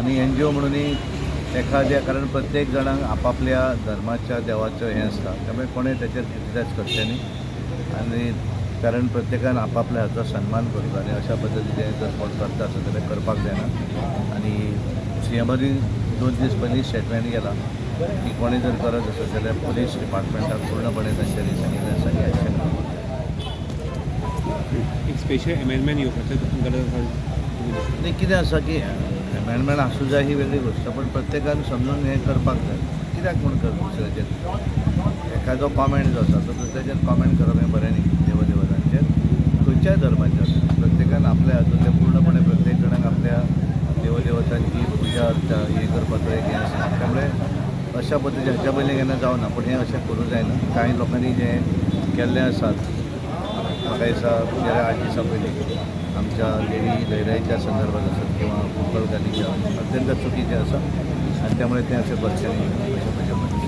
आनी N G ओ म्हणूनय एखाद्या कारण प्रत्येक जाणांक आपापल्या धर्माच्या देवाचो हें आसता त्यामुळे कोणें तेचेर क्रिटिसायज करचें न्ही. आनी कारण प्रत्येकान आपापल्या हाचो सन्मान करता आनी अशा पद्दतीन जर कोण करता आसत जाल्यार करपाक जायना आनी सी एमानी दोन दीस पयलीं स्टेटमेंट गेला की कोणें जर करत आसत जाल्यार पुलीस डिपार्टमेंटाक पूर्णपणे तांच्यांनी सांगिल्लें की एक्शन एक स्पेशल अमेंडमेंट येवपाचो गरज आसा? नाही कितें आसा की अमेंडमेंट आसूं जाय ही वेगळी गोष्ट. पण प्रत्येकान समजून हें करपाक जाय. कित्याक म्हूण कर दुसऱ्याचेर? एखादो कॉमेंट जो आसा तो दुसऱ्याचेर कॉमेंट करप हें बरें न्ही. देवदेवतांचेर. खंयच्याय धर्माचेर. आसूं प्रत्येकान आपल्या हातूंतले पूर्णपणे प्रत्येक जाणांक आपल्या देवदेवतांची पुजा अर्चा हें करपाचो एक हें आसा त्यामुळे अशा पद्दतीन हाच्या पयलीं केन्ना जावना पूण हें अशें करूं जायना. कांय लोकांनी जें केल्लें आसात दिसता गेल्या आठ दिसां पयलीं आमच्या लेडी लयराईच्या संदर्भात आसत किंवा घालीच्या अत्यंत चुकीचें आसा आनी त्यामुळे तें म्हजें मत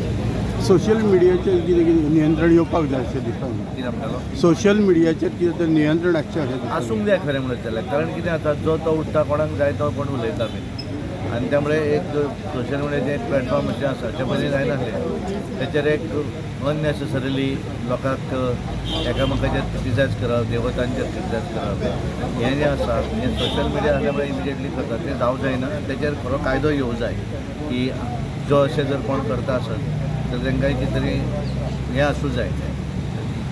सोशल मिडियाचेर कितें कितें नियंत्रण येवपाक जाय अशें दिसता सोशल मिडियाचेर कितें तरी नियंत्रण आसचें अशें आसूंक जाय खरें म्हणत जाल्यार कारण कितें जाता जो तो उठता कोणाक जाय तो कोण उलयता बी आनी त्यामुळे एक सोशल मिडियाचें एक प्लॅटफॉर्म अशें आसा ते पयलीं जायनासलें तेचेर एक अननेसेसरिली लोकांक एकामेकाचेर क्रिटिसायज करप देवतांचेर क्रिटिसायज करप हें जें आसा हें सोशल मिडिया जाल्या मुळे इमिजिएटली करता तें जावं जायना तेचेर खरो कायदो येवं जाय की जो अशें जर कोण करता आसत तर तांकां कितें तरी हें आसूं जाय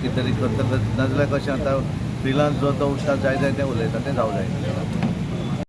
कितें तरी करता नाजाल्यार कशें आतां फ्रिलान्स जो तो उठता जाय जाय तें उलयता तें जावं जायना